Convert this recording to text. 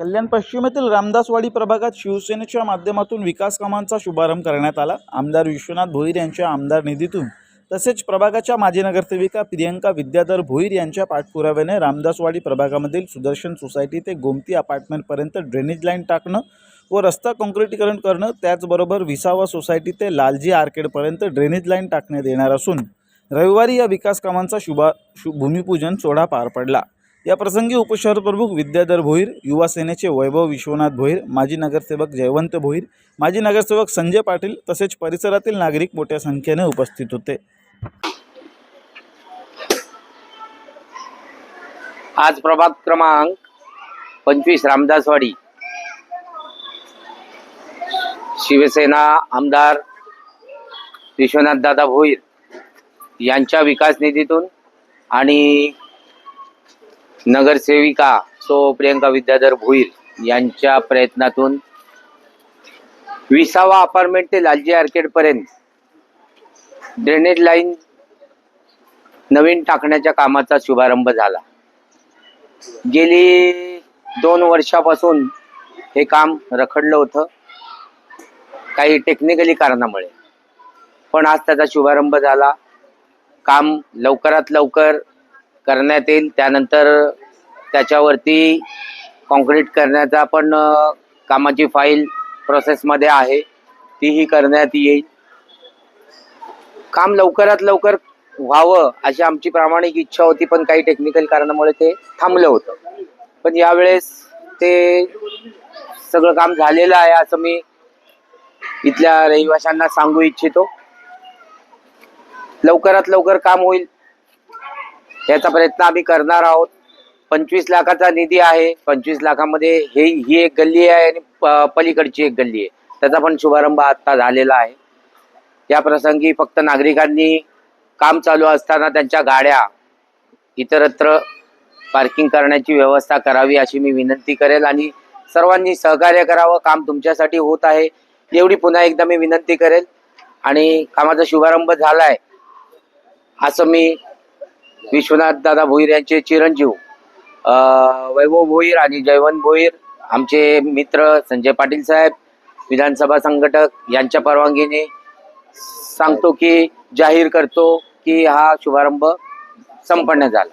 कल्याण पश्चिमेतील रामदासवाडी प्रभागात शिवसेनेच्या माध्यमातून विकास कामांचा शुभारंभ करण्यात आला. आमदार विश्वनाथ भोईर यांच्या आमदार निधीतून तसेच प्रभागाच्या माजी नगरसेविका प्रियंका विद्याधर भोईर यांच्या पाठपुराव्याने रामदासवाडी प्रभागामधील सुदर्शन सोसायटी ते गोमती अपार्टमेंटपर्यंत ड्रेनेज लाईन टाकणं व रस्ता काँक्रिटीकरण करणं त्याचबरोबर विसावा सोसायटी ते लालजी आर्केडपर्यंत ड्रेनेज लाईन टाकण्यात येणार असून रविवारी या विकास कामांचा शुभा शु भूमिपूजन सोहळा पार पडला. या प्रसंगी उपशहर प्रमुख विद्याधर भोईर युवा सेनेचे वैभव विश्वनाथ भोईर माजी नगरसेवक जयवंत भोईर माजी नगरसेवक संजय पाटील तसेच परिसरातील नागरिक मोठ्या संख्येने उपस्थित होते. आज प्रभाग क्रमांक पंचवीस रामदासवाडी. शिवसेना आमदार विश्वनाथ दादा भोईर यांच्या विकास निधीतून आणि नगरसेविका सो प्रियंका विद्याधर भोईर यांच्या प्रयत्नातून विसावा अपार्टमेंट ते लालजी आर्केडपर्यंत ड्रेनेज लाईन नवीन टाकण्याच्या कामाचा शुभारंभ झाला. गेली दोन वर्षापासून हे काम रखडलं होतं. काही टेक्निकली कारणामुळे. पण आज त्याचा शुभारंभ झाला. काम लवकरात लवकर करण्यात येईल. त्यानंतर त्याच्यावरती कॉन्क्रीट करण्याचा पण कामाची फाईल प्रोसेसमध्ये आहे. तीही करण्यात येईल. काम लवकरात लवकर व्हावं अशी आमची प्रामाणिक इच्छा होती पण काही टेक्निकल कारणामुळे ते थांबलं होतं. पण यावेळेस ते सगळं काम झालेलं आहे असं मी इथल्या रहिवाशांना सांगू इच्छितो. लवकरात लवकर काम होईल याचा प्रयत्न आम्ही करणार आहोत. पंचवीस लाखाचा निधी आहे. पंचवीस लाखामध्ये हे ही एक गल्ली आहे आणि प- पलीकडची एक गल्ली आहे. त्याचा पण शुभारंभ आता झालेला आहे. या प्रसंगी फक्त नागरिकांनी काम चालू असताना त्यांच्या गाड्या इतरत्र पार्किंग करण्याची व्यवस्था करावी अशी मी विनंती करेल आणि सर्वांनी सहकार्य करावं. काम तुमच्यासाठी होत आहे. एवढी पुन्हा एकदा मी विनंती करेल आणि कामाचा शुभारंभ झालाय. असं मी विश्वनाथ दादा भोईर यांचे चिरंजीव वैभव भोईर आणि जयवंत भोईर आमचे मित्र संजय पाटील साहेब विधानसभा संघटक यांच्या परवानगीने सांगतो की जाहीर करतो की हा शुभारंभ संपन्न झाला.